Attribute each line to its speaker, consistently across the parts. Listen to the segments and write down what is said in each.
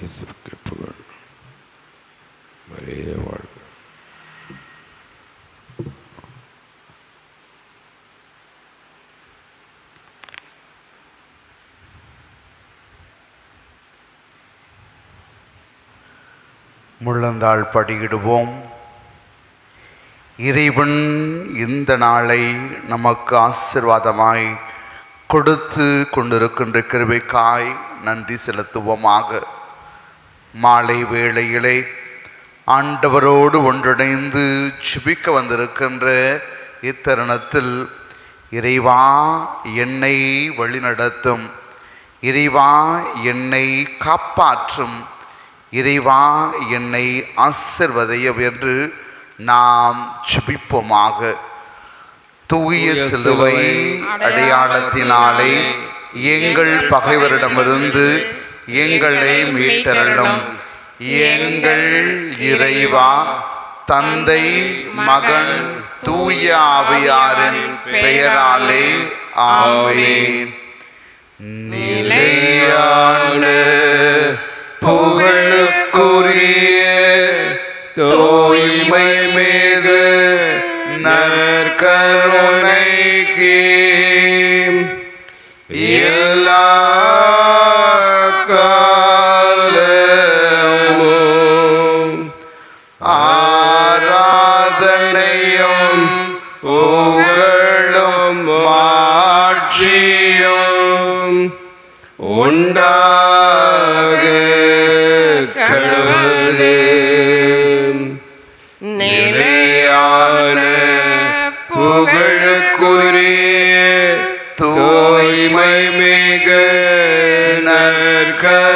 Speaker 1: இயேசுவுக்கு புகழ் மரியே வாழ்க
Speaker 2: முள்ளந்தாள் படியிடுவோம். இறைவன் இந்த நாளை நமக்கு ஆசிர்வாதமாய் கொடுத்து கொண்டிருக்கின்ற கிருபைக்காய் நன்றி செலுத்துவோமாக. மாலை வேளையிலே ஆண்டவரோடு ஒன்றிணைந்து ஜெபிக்க வந்திருக்கின்ற இத்தருணத்தில் இறைவா என்னை வழிநடத்தும். இறைவா என்னை காப்பாற்றும். இறைவா என்னை ஆசிர்வதையும் என்று நாம் ஜெபிப்போமாக. தூய சிலுவை அடையாளத்தினாலே எங்கள் பகைவரிடமிருந்து எங்களை மீட்டருளும் எங்கள் இறைவா தந்தை மகன் தூய ஆவியாரின் பெயராலே ஆவேன் நிலையான புகழுக்குரிய தூய்மை மீது நற்கருணைக்கு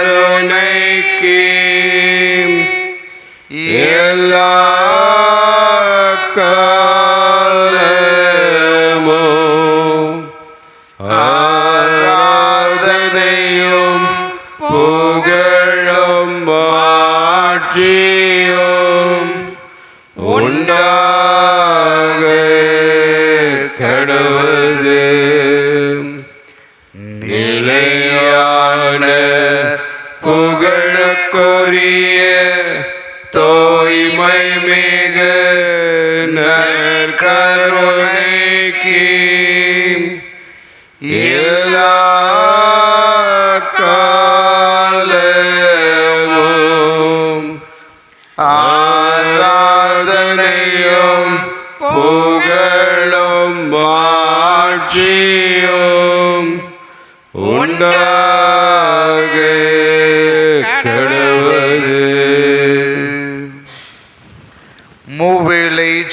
Speaker 2: நற்கருணைக்கு எல்லா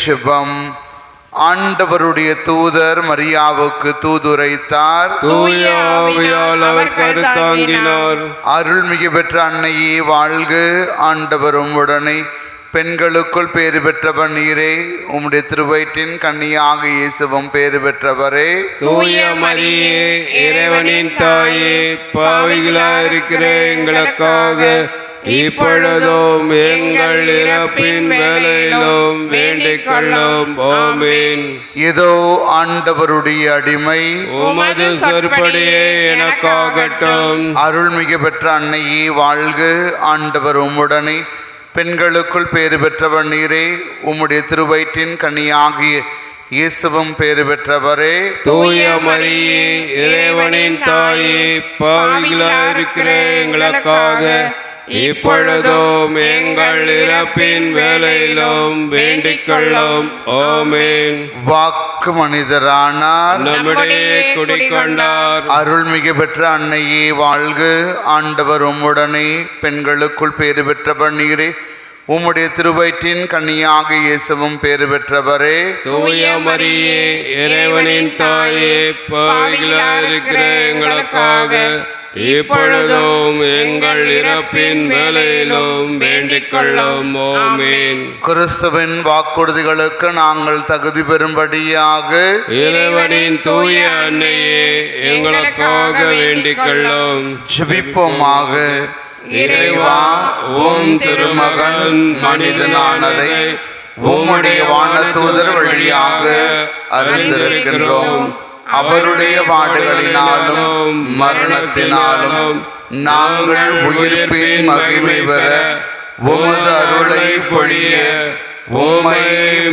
Speaker 2: ஜெபம் ஆண்டவருடைய தூதர் மரியாவுக்கு தூதுரைத்தார்.
Speaker 3: தூய ஆவியால் அவர் கருத்தாங்கினார்.
Speaker 2: அருள்மிகு பெற்ற அன்னையே வாழ்க. ஆண்டவரும் உடனே பெண்களுக்குள் பேறு பெற்றவர் நீரே. உம்முடைய திருவயிற்றின் கன்னியாக இயேசுவும் பேறு பெற்றவரே.
Speaker 3: தூய மரியே இறைவனின் தாயே பாவிகளா இருக்கிற எங்களுக்காக. இப்பொழுதும் எங்கள் இறப்பின் வேலையிலும் வேண்டிக் கொள்ளும் ஆமீன்.
Speaker 2: இதோ ஆண்டவருடைய அடிமை.
Speaker 3: உமது சொற்படியே எனக்காகட்டும்.
Speaker 2: அருள்மிகு பெற்ற அன்னையே வாழ்க. ஆண்டவர் உம்முடனே. பெண்களுக்குள் பேறு பெற்றவர் நீரே. உம்முடைய திருவயிற்றின் கன்னியாகிய இயேசுவும் பேறு பெற்றவரே.
Speaker 3: தூய மரியே இறைவனின் தாயே பாவிகளா இருக்கிற எங்களுக்காக. இப்பொழுதும் எங்கள் இறப்பின் வேலையிலும் வேண்டிக் கொள்ளும் ஆமீன்.
Speaker 2: வாக்கு மனிதரானார்.
Speaker 3: நம்முடைய குடிக்கொண்டார்
Speaker 2: அருள்மிகு பெற்ற அன்னையே வாழ்க. ஆண்டவர் உம்முடனே பெண்களுக்குள் பேறு பெற்றவர் நீரே உம்முடைய திருவயிற்றின் கன்னியாக இயேசுவும் பேறு பெற்றவரே.
Speaker 3: தூய மரியே இறைவனின் தாயே பாவிகளா இருக்கிற எங்களுக்காக இப்பொழுதும் எங்கள் இறப்பின் வேலையிலும் வேண்டிக் கொள்ளும் ஆமீன்.
Speaker 2: கிறிஸ்துவின் வாக்குறுதிகளுக்கு நாங்கள் தகுதி பெறும்படியாக
Speaker 3: இறைவனின் தூய அன்னையே எங்களுக்காக வேண்டிக் கொள்ளும்
Speaker 2: ஜெபிப்போமாக. இறைவா உம் திருமகன் மனிதனானதை உம்முடைய வானதூதர் வழியாக அறிந்திருக்கின்றோம். அவருடைய பாடுகளினாலும் மரணத்தினாலும் நாங்கள் உயிர்ப்பின் மகிமை பெற உமது அருளை பொழிய உம்மை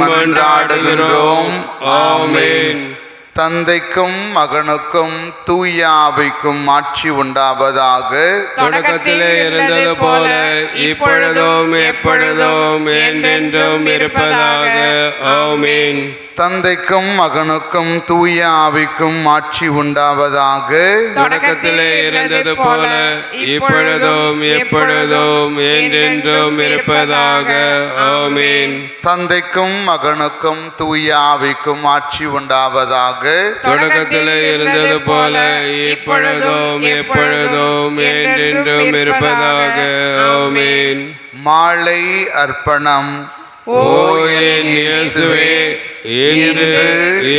Speaker 2: மன்றாடுகின்றோம். ஆமென். தந்தைக்கும் மகனுக்கும் தூய ஆவிக்கும் ஆட்சி உண்டாவதாக.
Speaker 3: தொடக்கத்திலே இருந்தது போல இப்பொழுதும் எப்பொழுதும் என்றென்றும் இருப்பதாக. ஆமீன்.
Speaker 2: தந்தைக்கும் மகனுக்கும் தூய ஆவிக்கும் ஆட்சி உண்டாவதாக.
Speaker 3: தொடக்கத்திலே இருந்தது போல இப்பொழுதும் எப்பொழுதும் என்றென்றும் இருப்பதாக. ஆமீன்.
Speaker 2: தந்தைக்கும் மகனுக்கும் தூய ஆவிக்கும் ஆட்சி உண்டாவதாக.
Speaker 3: தொடக்கத்திலே இருந்தது போல இப்பொழுதும் எப்பொழுதும் என்றென்றும் இருப்பதாக. ஆமீன்.
Speaker 2: மாலை அர்ப்பணம்.
Speaker 3: ஓ இயேசுவே இன்று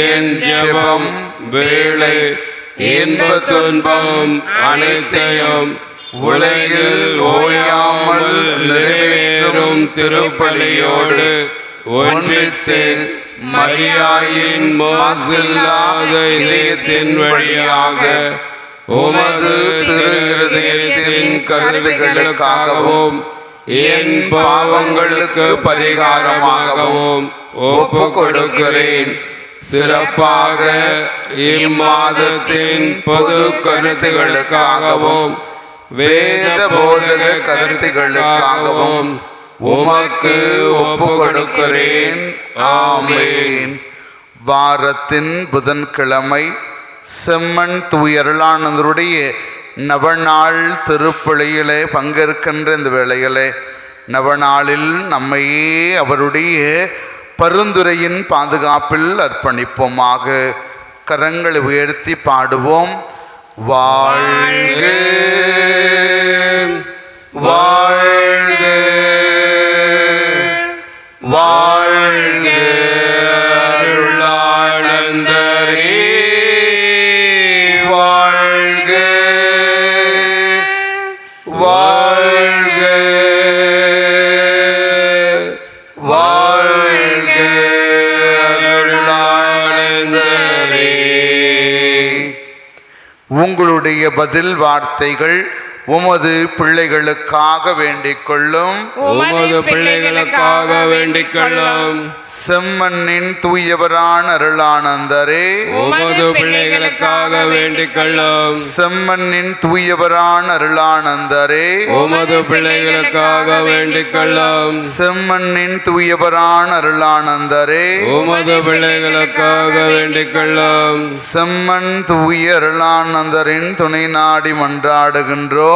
Speaker 3: என் ஜபம் வேலை இன்ப துன்பம் அனைத்தையும் உலகில் ஓயாமல் நிறைவேறும் திருப்பலியோடு ஒன்றித்து மரியாயின் மாசில்லாத இதயத்தின் வழியாக உமது திரு இருதயத்தின் கருத்துகளுக்காகவும் என் பாவங்களுக்கு பரிகாரமாகவும் ஒப்பு கொடுக்கிறேன். சிறப்பாக இம்மாதத்தின் பொது கருத்துகளுக்காகவும் வேத போதக கருத்துகளுக்காகவும் உமக்கு ஒப்பு கொடுக்கிறேன்.
Speaker 2: ஆமேன். வாரத்தின் புதன்கிழமை செம்மன் தூயருளானந்தருடைய நவநாள் திருப்பலியிலே பங்கேற்கின்ற இந்த வேளையிலே நவநாளில் நம்மையே அவருடைய பரிந்துரையின் பாதுகாப்பில் அர்ப்பணிப்போமாக. கரங்களை உயர்த்தி பாடுவோம். வாழ்க வாழ்க பதில் வார்த்தைகள் உமது பிள்ளைகளுக்காக வேண்டிக் கொள்ளும்
Speaker 3: உமது பிள்ளைகளுக்காக வேண்டிக் கொள்ளும்
Speaker 2: செம்மண்ணின் தூயவரான அருளானந்தரே.
Speaker 3: உமது பிள்ளைகளுக்காக வேண்டிக் கொள்ளும்
Speaker 2: செம்மண்ணின் தூயவரான அருளானந்தரே.
Speaker 3: உமது பிள்ளைகளுக்காக வேண்டிக் கொள்ளும்
Speaker 2: செம்மண்ணின் தூயவரான அருளானந்தரே.
Speaker 3: உமது பிள்ளைகளுக்காக வேண்டிக் கொள்ளும்
Speaker 2: செம்மன் தூய அருளானந்தரின் துணை நாடி மன்றாடுகின்றோம்.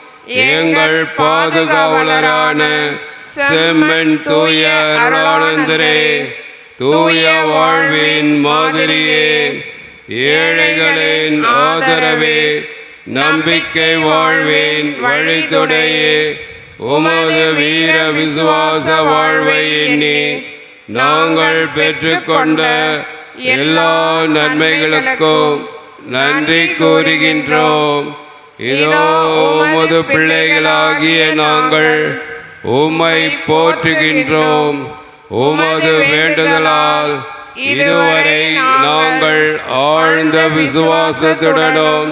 Speaker 3: எங்கள் பாதுகாவலரான செம்மன் தூய அருளானந்தரே தூய வாழ்வின் மாதிரியே ஏழைகளின் ஆதரவே நம்பிக்கை வாழ்வின் வழித்துணையே உமது வீர விசுவாச வாழ்வை எண்ணி நாங்கள் பெற்றுக்கொண்ட எல்லா நன்மைகளுக்கும் நன்றி கூறுகின்றோம். இதோ உமது பிள்ளைகளாகிய நாங்கள் உம்மை போற்றுகின்றோம். உமது வேண்டுதலால் இதுவரை நாங்கள் ஆழ்ந்த விசுவாசத்துடனும்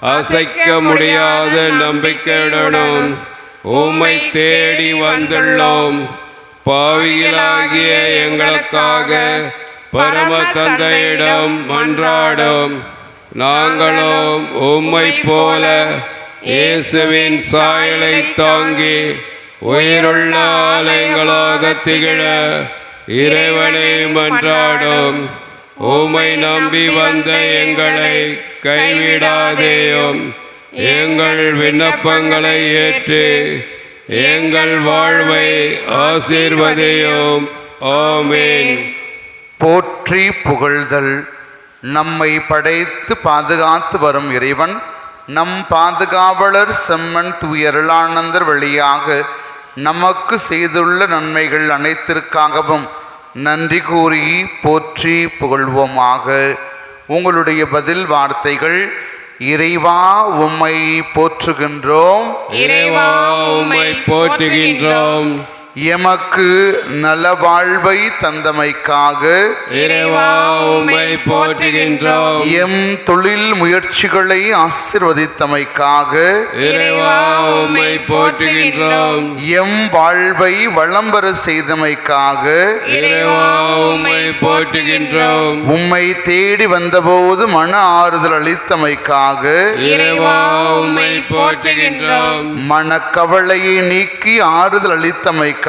Speaker 3: அசைக்க முடியாத நம்பிக்கையுடனும் உம்மை தேடி வந்துள்ளோம். பாவிகளாகிய எங்களுக்காக பரம தந்தையிடம் மன்றாடும் நாங்களும் உம்மை போல இயேசுவின் சாயலை தாங்கி உயிருள்ள ஆலயங்களாக திகழ இறைவனை மன்றாடும். உம்மை நம்பி வந்த எங்களை கைவிடாதேயும். எங்கள் விண்ணப்பங்களை ஏற்று எங்கள் வாழ்வை ஆசீர்வதையும். ஆமீன்.
Speaker 2: போற்றி புகழ்தல் நம்மை படைத்து பாதுகாத்து வரும் இறைவன் நம் பாதுகாவலர் செம்மன் துயருளானந்தர் வழியாக நமக்கு செய்துள்ள நன்மைகள் அனைத்திற்காகவும் நன்றி கூறி போற்றி புகழ்வோமாக. உங்களுடைய பதில் வார்த்தைகள் இறைவா உம்மை போற்றுகின்றோம்.
Speaker 3: இறைவா உம்மை போற்றுகின்றோம்.
Speaker 2: எமக்கு நலவாழ்வை தந்தமைக்காக
Speaker 3: இறைவா உம்மை போற்றுகின்றோம்.
Speaker 2: எம் தொழில் முயற்சிகளை ஆசிர்வதித்தமைக்காக
Speaker 3: போற்றுகின்றோம்.
Speaker 2: எம் வாழ்வை வளம்பெற செய்தமைக்காக
Speaker 3: போற்றுகின்றோம்.
Speaker 2: உம்மை தேடி வந்தபோது மன ஆறுதல் அளித்தமைக்காக
Speaker 3: போற்றுகின்றோம்.
Speaker 2: மனக்கவலையை நீக்கி ஆறுதல் அளித்தமைக்காக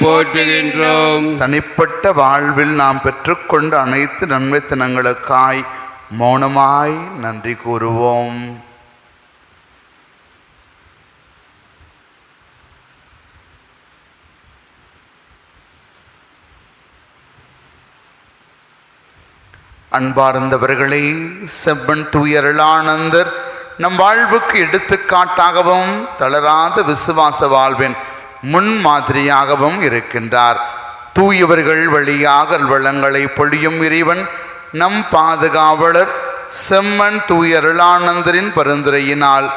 Speaker 3: போற்றுகின்றோம்.
Speaker 2: தனிப்பட்ட வாழ்வில் நாம் பெற்றுக்கொண்ட அனைத்து நன்மைத்தனங்களுக்காய் மௌனமாய் நன்றி கூறுவோம். அன்பார்ந்தவர்களே செவ்வன் தூயருளானந்தர் நம் வாழ்வுக்கு எடுத்துக்காட்டாகவும் தளராத விசுவாச வாழ்வின் முன்மாதிரியாகவும் இருக்கின்றார். தூயவர்கள் வழியாக வளங்களை பொழியும் இறைவன் நம் பாதுகாவலர் செம்மன் தூயருளானந்தரின் பரிந்துரையினால்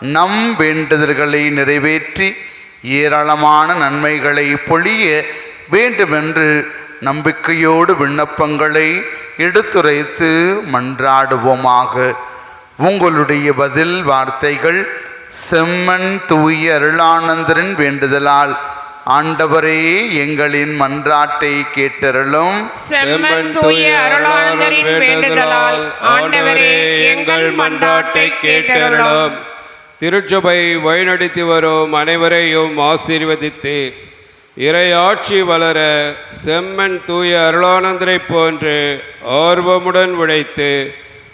Speaker 2: நம் வேண்டுதல்களை நிறைவேற்றி ஏராளமான நன்மைகளை பொழிய வேண்டுமென்று நம்பிக்கையோடு விண்ணப்பங்களை எடுத்துரைத்து மன்றாடுவோமாக. உங்களுடைய பதில் வார்த்தைகள் செம்மன் தூய அருளானந்தரின் வேண்டுதலால் ஆண்டவரே எங்களின் மன்றாட்டை கேட்டருளும்.
Speaker 1: செம்மன் தூய அருளானந்தரின் வேண்டுதலால் ஆண்டவரே எங்கள் மன்றாட்டை கேட்டருளும்.
Speaker 3: திருச்சபை வழிநடத்தி வரும் அனைவரையும் ஆசீர்வதித்து. இறையாட்சி வளர செம்மன் தூய அருளானந்தரை போன்று ஆர்வமுடன் உழைத்து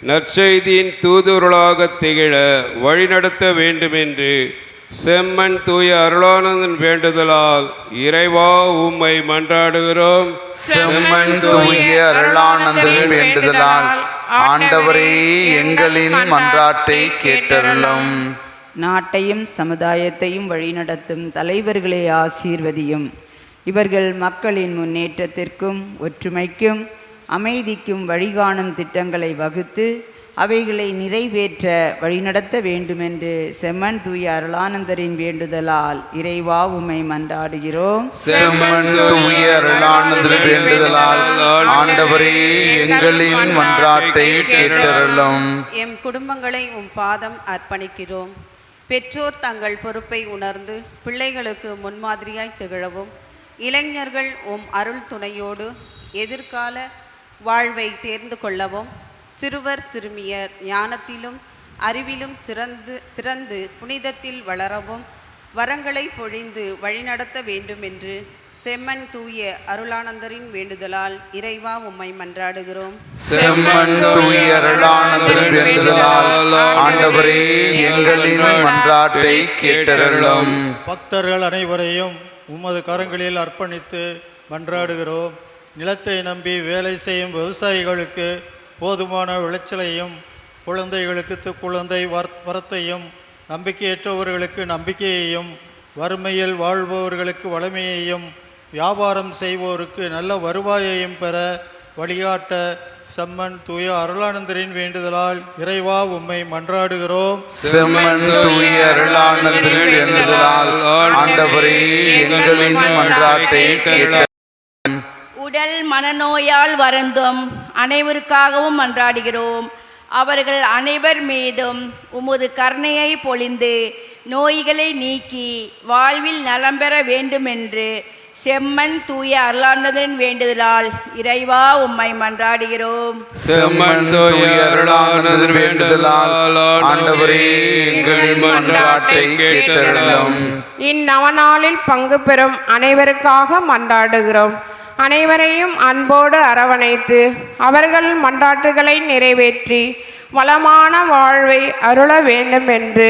Speaker 3: நற்செய்தியின் தூதுருளாக திகழ வழிநடத்த வேண்டுமென்று செம்மன் தூய அருளானந்தன் வேண்டுதலால் இறைவா உம்மை மன்றாடுகிறோம்.
Speaker 2: செம்மன் தூய அருளானந்தரின் வேண்டுதலால் ஆண்டவரே எங்களின் மன்றாட்டை கேட்டருளும்.
Speaker 4: நாட்டையும் சமுதாயத்தையும் வழிநடத்தும் தலைவர்களை ஆசீர்வதியும். இவர்கள் மக்களின் முன்னேற்றத்திற்கும் ஒற்றுமைக்கும் அமைதிக்கும் வழிகாணும் திட்டங்களை வகுத்து அவைகளை நிறைவேற்ற வழிநடத்த வேண்டுமென்று செம்மன் தூய அருளானந்தரின் வேண்டுதலால் இறைவா உம்மை மன்றாடுகிறோம்.
Speaker 2: செம்மன் தூய அருளானந்தரின் வேண்டுதலால் ஆண்டவரே எங்களின் மன்றாட்டை கேட்டருளும்.
Speaker 5: எம் குடும்பங்களை உம் பாதம் அர்ப்பணிக்கிறோம். பெற்றோர் தங்கள் பொறுப்பை உணர்ந்து பிள்ளைகளுக்கு முன்மாதிரியாய் திகழவும். இளைஞர்கள் உம் அருள் துணையோடு எதிர்கால வாழ்வை தேர்ந்து கொள்ளவும் சிறுவர் சிறுமியர் ஞானத்திலும் அறிவிலும் சிறந்து சிறந்து புனிதத்தில் வளரவும் வரங்களை பொழிந்து வழிநடத்த வேண்டும் என்று செம்மன் தூய அருளானந்தரின் வேண்டுதலால் இறைவா உம்மை மன்றாடுகிறோம்.
Speaker 2: செம்மன் தூய அருளானந்தரின் வேண்டுதலால் ஆண்டவரே எங்களின் மன்றாட்டை கேட்டருளும்.
Speaker 6: பக்தர்கள் அனைவரையும் உமது கரங்களில் அர்ப்பணித்து மன்றாடுகிறோம். நிலத்தை நம்பி வேலை செய்யும் விவசாயிகளுக்கு போதுமான விளைச்சலையும் குழந்தைகளுக்கு குழந்தை வரத்தையும் நம்பிக்கையற்றவர்களுக்கு நம்பிக்கையையும் வறுமையில் வாழ்பவர்களுக்கு வளமையையும் வியாபாரம் செய்வோருக்கு நல்ல வருவாயையும் பெற வழிகாட்ட செம்மன் தூய அருளானந்தரின் வேண்டுதலால் இறைவா உம்மை மன்றாடுகிறோம்.
Speaker 2: செம்மன் தூய அருளானந்தரின் வேண்டுதலால் ஆண்டவரே எங்களின் மன்றாட்டை கேட்ட
Speaker 7: உடல் மனநோயால் வருந்தும். அனைவருக்காகவும் மன்றாடுகிறோம். அவர்கள் அனைவர் மீதும் உமது கருணையை பொழிந்து நோய்களை நீக்கி வாழ்வில் நலம் பெற வேண்டுமென்று செம்மன் தூய அருளானதரின் வேண்டுதலால் இறைவா உம்மை மன்றாடுகிறோம்.
Speaker 3: செம்மன் தூய அருளானதன் வேண்டுதலால் ஆண்டவரே எங்களின் மன்றாட்டை கேட்டருளும்.
Speaker 1: இந்நவநாளில் பங்கு பெறும் அனைவருக்காக மன்றாடுகிறோம். அனைவரையும் அன்போடு அரவணைத்து அவர்கள் மன்றாட்டுகளை நிறைவேற்றி வளமான வாழ்வை அருள வேண்டும் என்று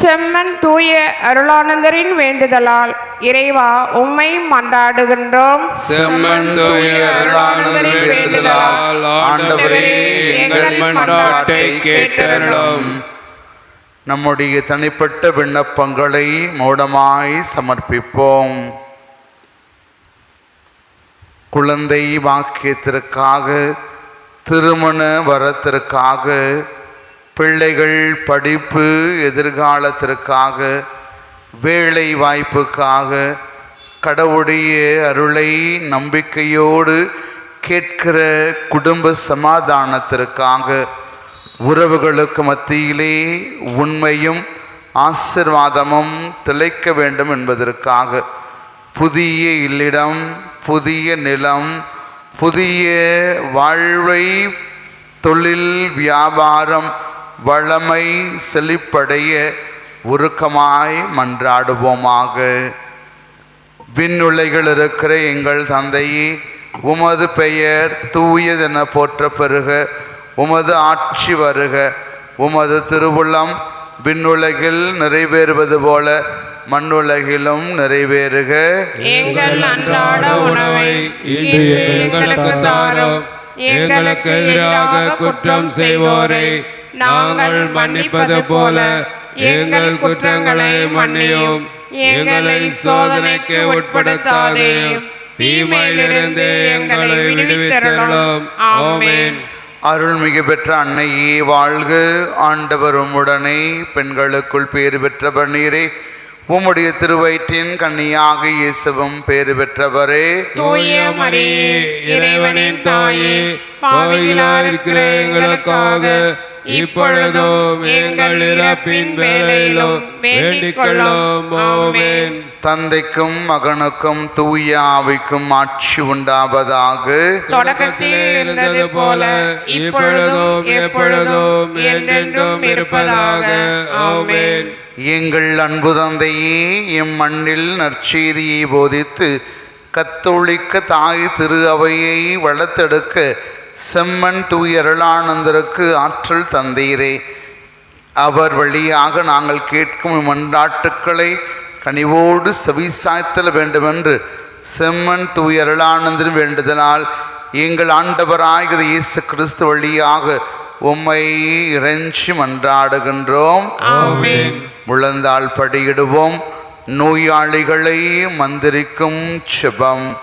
Speaker 1: செம்மன் தூய அருளானந்தரின் வேண்டுதலால் இறைவா உம்மை மன்றாடுகின்றோம்.
Speaker 3: செம்மன் தூய அருளானந்தரின் வேண்டுதலால் ஆண்டவரே எங்கள் மன்றாட்டை கேட்டருளும்.
Speaker 2: நம்முடைய தனிப்பட்ட விண்ணப்பங்களை மௌனமாய் சமர்ப்பிப்போம். குழந்தை வாக்கியத்திற்காக திருமண வரத்திற்காக பிள்ளைகள் படிப்பு எதிர்காலத்திற்காக வேலை வாய்ப்புக்காக கடவுடைய அருளை நம்பிக்கையோடு கேட்கிற குடும்ப சமாதானத்திற்காக உறவுகளுக்கு மத்தியிலே உண்மையும் ஆசிர்வாதமும் திளைக்க வேண்டும் என்பதற்காக புதிய இல்லிடம் புதிய நிலம் புதிய வாழ்வை தொழில் வியாபாரம் வளமை செழிப்படைய உருக்கமாய் மன்றாடுவோமாக. விண்ணுலைகள் இருக்கிற எங்கள் தந்தையே உமது பெயர் தூயதென போற்ற பெறுக உமது ஆட்சி வருக உமது திருவுள்ளம் விண்ணுலகில் நிறைவேறுவது போல மண்ணுலகிலும் நிறைவேறுக.
Speaker 1: எங்கள் அன்றாட உணவை இன்று எங்களுக்கு தாரும். எங்களுக்கு எதிராக குற்றம் செய்வோரை நாங்கள் மன்னிப்பது போல எங்கள் குற்றங்களை மன்னியும். எங்களை சோதனைக்கு உட்படுத்தாதேயும். தீமையிலிருந்து எங்களை விடுவித்தருளும். ஆமென்.
Speaker 2: அருள்மிகு பெற்ற அன்னையே வாழ்க. ஆண்டவரும் உடனே பெண்களுக்குள் பேறு பெற்றவர் நீரே. உம்முடைய திருவயிற்றின் கண்ணியாக இயேசுவும் பேறு பெற்றவரே.
Speaker 1: தூய மரியே இறைவனின் தாயே பாவிகளாயிருக்கிற எங்களுக்காக இப்பொழுதும் எங்கள் இறப்பின் வேளையிலும் வேண்டிக் கொள்ளும்
Speaker 2: தந்தைக்கும் மகனுக்கும் தூய ஆவிக்கும் ஆட்சி உண்டாவதாக
Speaker 1: தொடக்கத்தில் இருந்தது போல இப்பொழுதும் எப்பொழுதும் என்றென்றும் இருப்பதாக. ஆமென்.
Speaker 2: எங்கள் அன்பு தந்தையே எம் மண்ணில் நற்செய்தியை போதித்து கத்தோலிக்க தாய் திரு அவையை வளர்த்தெடுக்க செம்மன் தூயருளானந்தருக்கு ஆற்றல் தந்தீரே. அவர் வழியாக நாங்கள் கேட்கும் மன்றாட்டுக்களை கனிவோடு செவிசாய்த்தல் வேண்டுமென்று செம்மன் தூயருளானந்தரின் வேண்டுதலால் எங்கள் ஆண்டவராகிற இயேசு கிறிஸ்து வழியாக உம்மை இறைஞ்சி மன்றாடுகின்றோம்.
Speaker 1: ஆமென்.
Speaker 2: முழந்தாள் படியிடுவோம். நோயாளிகளை மந்திரிக்கும் செபம்.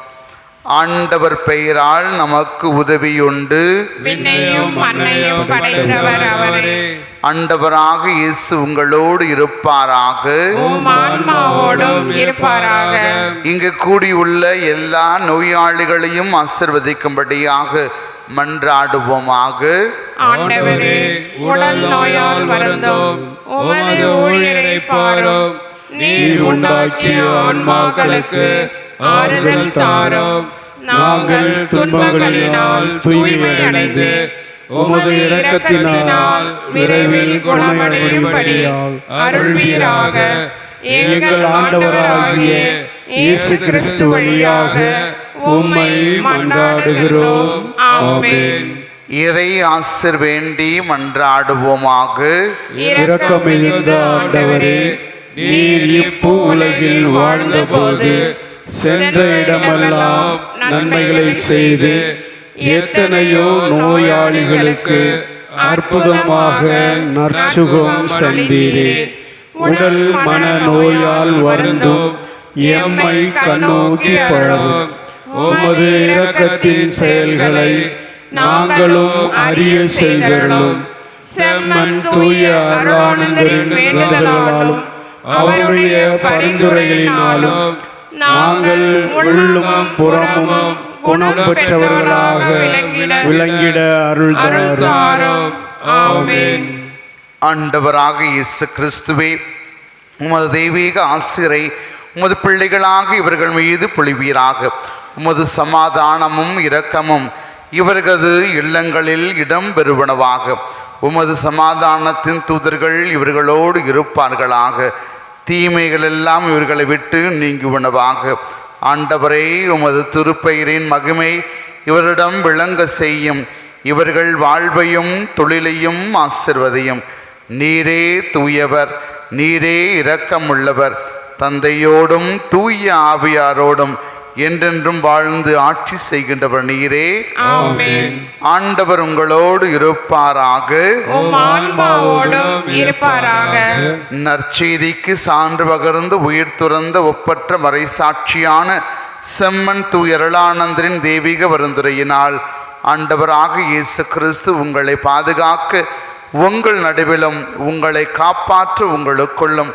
Speaker 2: ஆண்டவர் பெயரால் நமக்கு உதவியுண்டு. ஆண்டவராக இயேசு உங்களோடு இருப்பாராக. இங்கு கூடியுள்ள எல்லா நோயாளிகளையும் ஆசிர்வதிக்கும்படியாக மன்றாடுவோமாக.
Speaker 1: ஆண்டவரே உடல் நோயால் வருந்தோம். உமது ஊழியரை பாரும். நீர் உண்டாக்கிய ஆன்மாக்களுக்கு ஆறுதல் தாரும். நாங்கள் துன்பங்களினால் தூய்மை அடைந்து உமது இரக்கத்தினால் விரைவில் குணமடையும்படி அருள்வீராக. எங்கள் ஆண்டவராகிய இயேசு கிறிஸ்து வழியாக உம்மை மன்றாடுகிறோம். ஆமென்.
Speaker 2: இறை ஆசிர் வேண்டி மன்றாடுவோமாக.
Speaker 1: இரக்கமிகுந்த ஆண்டவரே நீர் இப்பூ உலகில் வாழ்ந்தபோது சென்ற இடமெல்லாம் நன்மைகளை செய்து எத்தனையோ நோயாளிகளுக்கு அற்புதமாக நற்சுகம் சந்தீரே. உடல் மன நோயால் வருந்தும். எம்மை கண்ணோக்கி பழகும் உமது இரக்கத்தின் செயல்களை நாங்களும் அறிய செய்தருளும் செம்மன் தூய அருளானந்தரின் அவருடைய பரிந்துரைகளினாலும் நாங்கள் உள்ளும் புறமும் குணம் பெற்றவர்களாக விளங்கிட அருள் அண்டவராக
Speaker 2: ஆண்டவராக இயேசு கிறிஸ்துவே உமது தெய்வீக ஆசிரை உமது பிள்ளைகளாக இவர்கள் மீது பொழிவீராக. உமது சமாதானமும் இரக்கமும் இவர்களது இல்லங்களில் இடம் பெறுவனவாக. உமது சமாதானத்தின் தூதர்கள் இவர்களோடு இருப்பார்களாக. தீமைகள் எல்லாம் இவர்களை விட்டு நீங்குவனவாக. ஆண்டவரே உமது திருப்பெயரின் மகிமை இவரிடம் விளங்க செய்யும். இவர்கள் வாழ்வையும் தொழிலையும் ஆசிர்வதையும். நீரே தூயவர் நீரே இரக்கமுள்ளவர். தந்தையோடும் தூய ஆவியாரோடும் என்றென்றும் வாழ்ந்து ஆட்சி செய்கின்றவர் நீரே. ஆண்டவர் உங்களோடு இருப்பாராக. நற்செய்திக்கு சான்று பகர்ந்து உயிர் துறந்த ஒப்பற்ற மறைசாட்சியான செம்மன் தூயரளானந்தரின் தெய்வீக வருந்துரையினால் ஆண்டவராக இயேசு கிறிஸ்து உங்களை பாதுகாக்க உங்கள் நடுவிலும் உங்களை காப்பாற்ற உங்களுக்குள்ளும்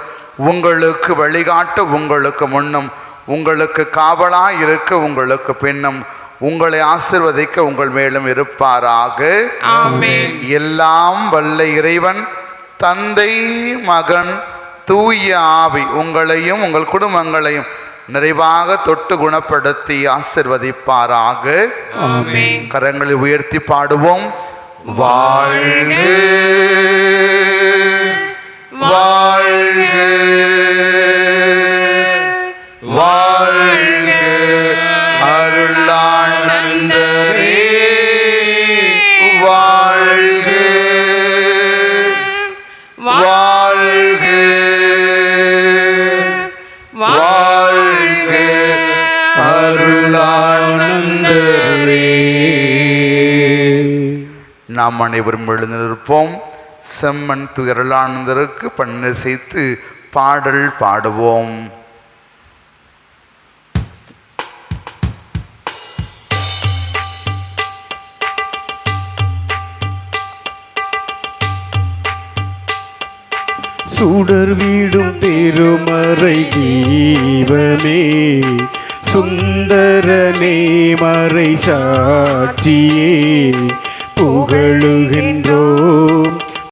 Speaker 2: உங்களுக்கு வழிகாட்ட உங்களுக்கு முன்னும் உங்களுக்கு காவலாய் இருக்க உங்களுக்கு பின்னும் உங்களை ஆசிர்வதிக்க உங்கள் மேலும் இருப்பாராக. எல்லாம் வல்ல இறைவன் தந்தை மகன் தூய ஆவி உங்களையும் உங்கள் குடும்பங்களையும் நிறைவாக தொட்டு குணப்படுத்தி ஆசிர்வதிப்பாராக. கரங்களை உயர்த்தி பாடுவோம். வாழ்க. வாழ்க. நாம் அனைவரும் எழுந்திருப்போம். செம்மன் துயரலானந்தருக்கு பண்ணு செய்து பாடல் பாடுவோம்.
Speaker 1: சுடர் வீடும் பெருமறை தீபமே சுந்தரனே மறை சாட்சியே புகழுகின்றோ